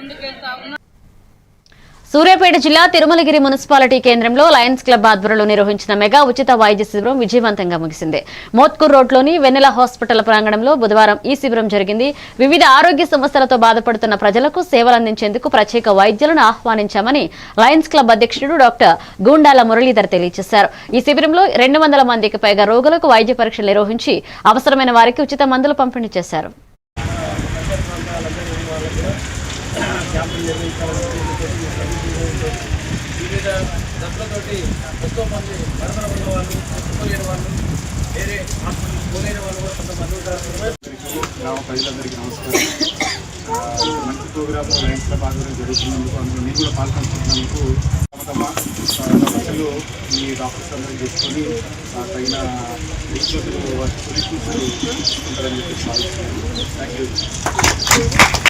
ముందుకెళ్తా ఉన్నాం సూర్యాపేట జిల్లా తిరుమలగిరి మున్సిపాలిటీ కేంద్రంలో లయన్స్ క్లబ్ ఆధ్వర్యంలో నిర్వహించిన మెగా ఉచిత వైద్య శిబిరం విజయవంతంగా ముగిసింది. మోత్కూర్ రోడ్లోని వెన్నెల హాస్పిటల్ ప్రాంగణంలో బుధవారం ఈ శిబిరం జరిగింది. వివిధ ఆరోగ్య సమస్యలతో బాధపడుతున్న ప్రజలకు సేవలు అందించేందుకు ప్రత్యేక వైద్యులను ఆహ్వానించామని లయన్స్ క్లబ్ అధ్యక్షుడు డాక్టర్ గూండాల మురళీధర్ తెలియజేశారు. ఈ శిబిరంలో రెండు వందల మందికి పైగా రోగులకు వైద్య పరీక్షలు నిర్వహించి అవసరమైన వారికి ఉచిత మందులు పంపిణీ చేశారు. వివిధ దశలతోటి ఎంతో మంది మరణం ఉన్న వాళ్ళు చెప్పుకోలేని వాళ్ళు వేరే హాస్పిటల్ పోలేని వాళ్ళు కూడా కొంతమంది ఉంటారు గ్రామ ప్రజలందరికీ నమస్కారం మంచి ప్రోగ్రామ్ లయన్స్ క్లబ్ ఆధ్వర్యం జరుగుతున్నందుకు అందులో నేను కూడా పాల్పంచుకున్నందుకు తమ సమస్యలు మీ డాక్టర్స్ అందరూ చేసుకొని తగిన రీసెర్చ్ వాటి సొల్యూషన్స్ తీసుకుంటారని చెప్పి భావిస్తున్నాను థ్యాంక్ యూ